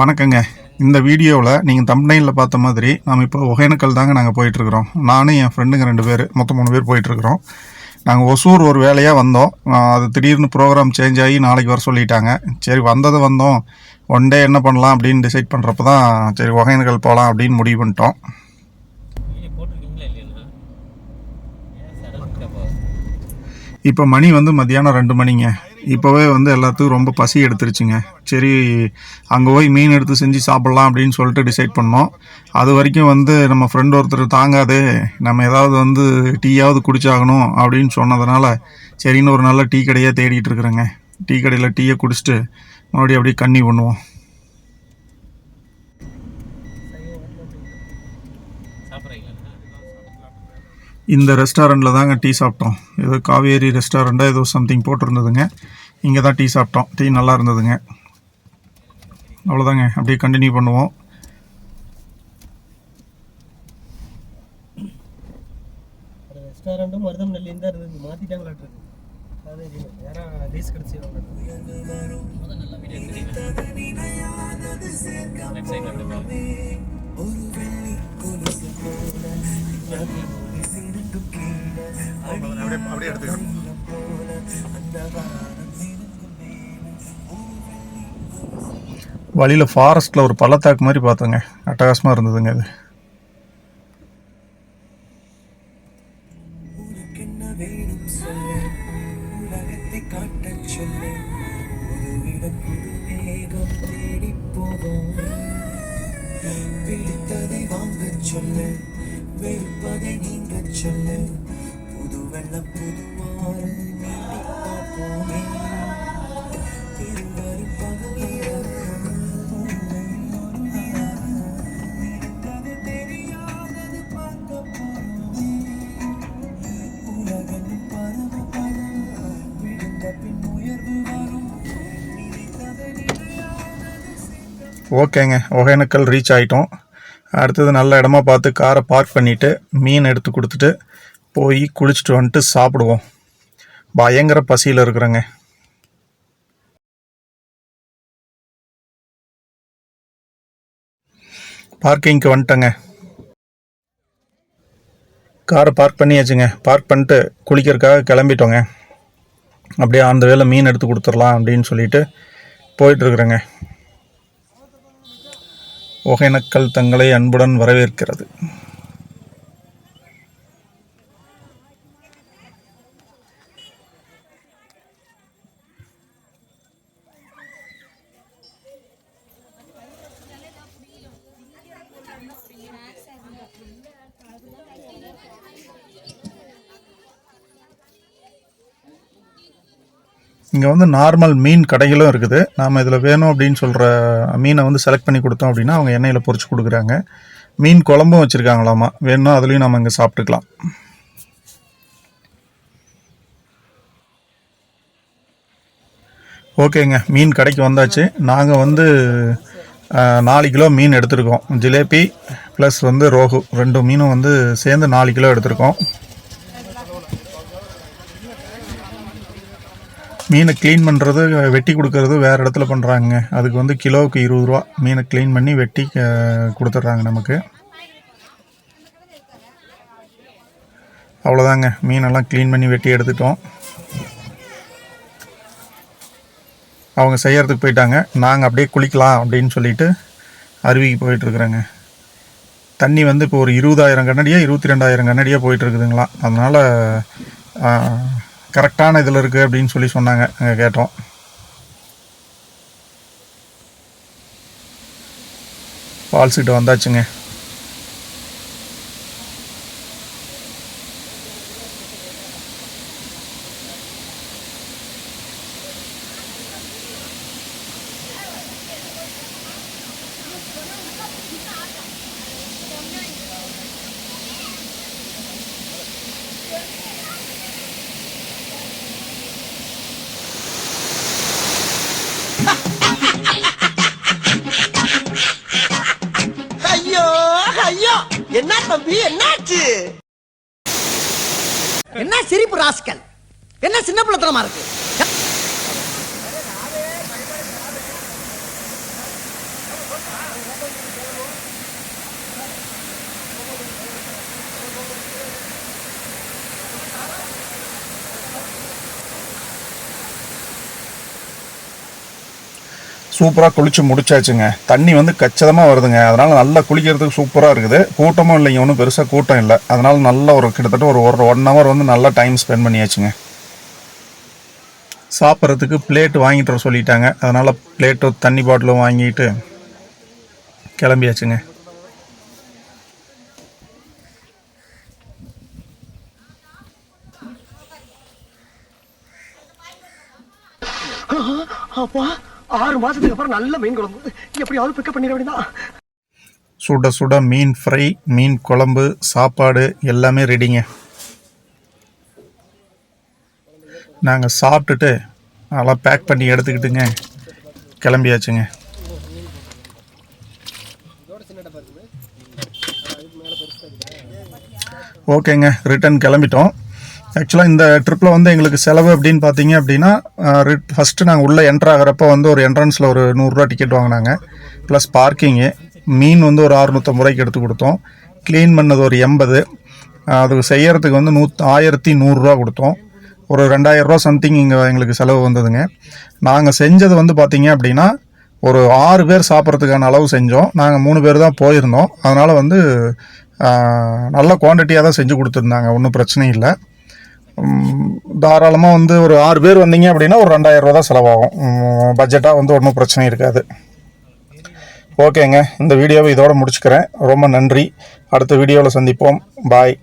வணக்கங்க. இந்த வீடியோவில் நீங்கள் தம்ப்னைனில் பார்த்த மாதிரி நாம் இப்போ ஒகேனக்கல் தாங்க நாங்கள் போயிட்டுருக்குறோம். நானும் என் ஃப்ரெண்டுங்க ரெண்டு பேர் மொத்தம் மூணு பேர் போயிட்டுருக்குறோம். நாங்கள் ஒசூர் ஒரு வேலையாக வந்தோம். அது திடீர்னு ப்ரோக்ராம் சேஞ்ச் ஆகி நாளைக்கு வர சொல்லிட்டாங்க. சரி வந்தது வந்தோம். ஒன் டே என்ன பண்ணலாம் அப்படின்னு டிசைட் பண்ணுறப்ப தான் சரி ஒகேனக்கல் போகலாம் அப்படின்னு முடிவு பண்ணிட்டோம். இப்போ மணி வந்து மத்தியானம் ரெண்டு மணிங்க. இப்போவே வந்து எல்லாத்துக்கும் ரொம்ப பசி எடுத்துருச்சுங்க. சரி அங்கே போய் மீன் எடுத்து செஞ்சு சாப்பிட்லாம் அப்படின்னு சொல்லிட்டு டிசைட் பண்ணோம். அது வரைக்கும் வந்து நம்ம ஃப்ரெண்ட் ஒருத்தர் தாங்காது நம்ம ஏதாவது வந்து டீயாவது குடிச்சாகணும் அப்படின்னு சொன்னதுனால சரின்னு ஒரு நல்ல டீ கடையாக தேடிட்டு இருக்கிறேங்க. டீ கடையில் டீயை குடிச்சிட்டு மறுபடியும் அப்படியே கன்னி பண்ணுவோம். இந்த ரெஸ்டாரண்ட்டில் தாங்க டீ சாப்பிட்டோம். ஏதோ காவேரி ரெஸ்டாரண்ட்டாக ஏதோ சம்திங் போட்டிருந்ததுங்க. இங்கே தான் டீ சாப்பிட்டோம். டீ நல்லா இருந்ததுங்க. அவ்வளோதாங்க அப்படியே கண்டினியூ பண்ணுவோம். ரெஸ்டாரண்ட்டும் மருதம் நெல்லியும் தான் இருந்தது. மாற்றிட்டாங்களாட்டு இருக்கு. அது அப்படியே வழியில் ஃபாரஸ்ட்டில் ஒரு பள்ளத்தாக்கு மாதிரி பார்த்தோங்க. அட்டகாசமாக இருந்ததுங்க அது. சொல்லு. சொல்லு புது வெள்ளம் புதுவாறு பகல் தெரியாதது பார்க்க பரவ விழுந்த பின் உயர்வு வரும் ஓகேங்க ஒகேனக்கல் ரீச் ஆகிட்டோம் அடுத்தது நல்ல இடமா பார்த்து காரை பார்க் பண்ணிவிட்டு மீன் எடுத்து கொடுத்துட்டு போய் குளிச்சுட்டு வந்துட்டு சாப்பிடுவோம். பயங்கர பசியில் இருக்கிறேங்க. பார்க்கிங்க்கு வந்துட்டேங்க. காரை பார்க் பண்ணியாச்சுங்க. பார்க் பண்ணிட்டு குளிக்கிறதுக்காக கிளம்பிட்டோங்க. அப்படியே அந்த வேலை மீன் எடுத்து கொடுத்துடலாம் அப்படின்னு சொல்லிட்டு போயிட்டுருக்குறேங்க ஒகேனக்கல் தங்களை அன்புடன் வரவேற்கிறது. இங்கே வந்து நார்மல் மீன் கடைகளும் இருக்குது. நாம் இதில் வேணும் அப்படின்னு சொல்கிற மீனை வந்து செலக்ட் பண்ணி கொடுத்தோம் அப்படின்னா அவங்க எண்ணெயில் பொறிச்சு கொடுக்குறாங்க. மீன் குழம்பும் வச்சுருக்காங்களாமா? வேணும்னா அதுலேயும் நம்ம இங்கே சாப்பிட்டுக்கலாம். ஓகேங்க. மீன் கடைக்கு வந்தாச்சு. நாங்கள் வந்து நாலு கிலோ மீன் எடுத்திருக்கோம். ஜிலேபி ப்ளஸ் வந்து ரோகு ரெண்டு மீனும் வந்து சேர்ந்து நாலு கிலோ எடுத்திருக்கோம். மீனை க்ளீன் பண்ணுறது வெட்டி கொடுக்கறது வேறு இடத்துல பண்ணுறாங்க அதுக்கு வந்து கிலோவுக்கு இருபது ரூபா. மீனை க்ளீன் பண்ணி வெட்டி கொடுத்துட்றாங்க நமக்கு. அவ்வளோதாங்க. மீனெல்லாம் க்ளீன் பண்ணி வெட்டி எடுத்துட்டோம். அவங்க செய்யறதுக்கு போயிட்டாங்க. நாங்கள் அப்படியே குளிக்கலாம் அப்படின்னு சொல்லிட்டு அருவிக்கு போயிட்டுருக்குறேங்க தண்ணி வந்து இப்போ ஒரு இருபதாயிரம் கண்ணடியாக இருபத்தி ரெண்டாயிரம் கண்ணடியாக போயிட்டு இருக்குதுங்களா அதனால் கரெக்டான இதில் இருக்குது அப்படின்னு சொல்லி சொன்னாங்க அங்கே கேட்டோம். ஃபால்ஸ் வந்தாச்சுங்க. என்ன தம்பி என்னாச்சு? என்ன சிரிப்பு ராஸ்கல்? என்ன சின்ன பிள்ளைத்தனமா இருக்கு? சூப்பராக குளித்து முடிச்சாச்சுங்க. தண்ணி வந்து கச்சிதமாக வருதுங்க. அதனால் நல்லா குளிக்கிறதுக்கு சூப்பராக இருக்குது. கூட்டமும் இல்லைங்க. ஒன்றும் பெருசாக கூட்டம் இல்லை. அதனால் நல்ல ஒரு கிட்டத்தட்ட ஒரு ஒரு ஒன் ஹவர் வந்து நல்லா டைம் ஸ்பெண்ட் பண்ணியாச்சுங்க. சாப்பிட்றதுக்கு பிளேட் வாங்கிட்டு வர சொல்லிட்டாங்க. அதனால் பிளேட்டும் தண்ணி பாட்டிலும் வாங்கிட்டு கிளம்பியாச்சுங்க. அப்பா. ஆறு மாசத்துக்கு அப்புறம் நல்ல மீன் குழம்பு. எப்படியாவது பிக்கப் பண்ணிட வேண்டியதான் சுட சுட மீன் ஃப்ரை மீன் குழம்பு சாப்பாடு எல்லாமே ரெடிங்க நாங்கள் சாப்பிட்டுட்டு அதெல்லாம் பேக் பண்ணி எடுத்துக்கிட்டுங்க. கிளம்பியாச்சுங்க. ஓகேங்க ரிட்டன் கிளம்பிட்டோம். ஆக்சுவலாக இந்த ட்ரிப்பில் வந்து எங்களுக்கு செலவு அப்படின்னு பார்த்தீங்க அப்படின்னா ஃபஸ்ட்டு நாங்கள் உள்ளே என்ட்ரு ஆகிறப்ப வந்து ஒரு என்ட்ரன்ஸில் ஒரு நூறுரூவா டிக்கெட் வாங்கினாங்க. ப்ளஸ் பார்க்கிங்கு மீன் வந்து ஒரு அறுநூத்தம்பது ரூபாய்க்கு எடுத்து கொடுத்தோம். க்ளீன் பண்ணது ஒரு எண்பது. அது செய்யறதுக்கு வந்து நூ ஆயிரத்தி நூறுரூவா கொடுத்தோம். ஒரு ரெண்டாயிரரூவா சம்திங் இங்கே எங்களுக்கு செலவு வந்ததுங்க. நாங்கள் செஞ்சது வந்து பார்த்தீங்க அப்படின்னா ஒரு ஆறு பேர் சாப்பிட்றதுக்கான அளவு செஞ்சோம். நாங்கள் மூணு பேர் தான் போயிருந்தோம். அதனால் வந்து நல்ல குவான்டிட்டியாக தான் செஞ்சு கொடுத்துருந்தாங்க. ஒன்றும் பிரச்சனை இல்லை. தாராளமாக வந்து ஒரு ஆறு பேர் வந்தீங்க அப்படின்னா ஒரு ரெண்டாயிரம் ரூபா தான் செலவாகும். பட்ஜெட்டாக வந்து ஒன்றும் பிரச்சனை இருக்காது. ஓகேங்க இந்த வீடியோவை இதோடு முடிச்சுக்கிறேன். ரொம்ப நன்றி. அடுத்த வீடியோவில் சந்திப்போம். பாய்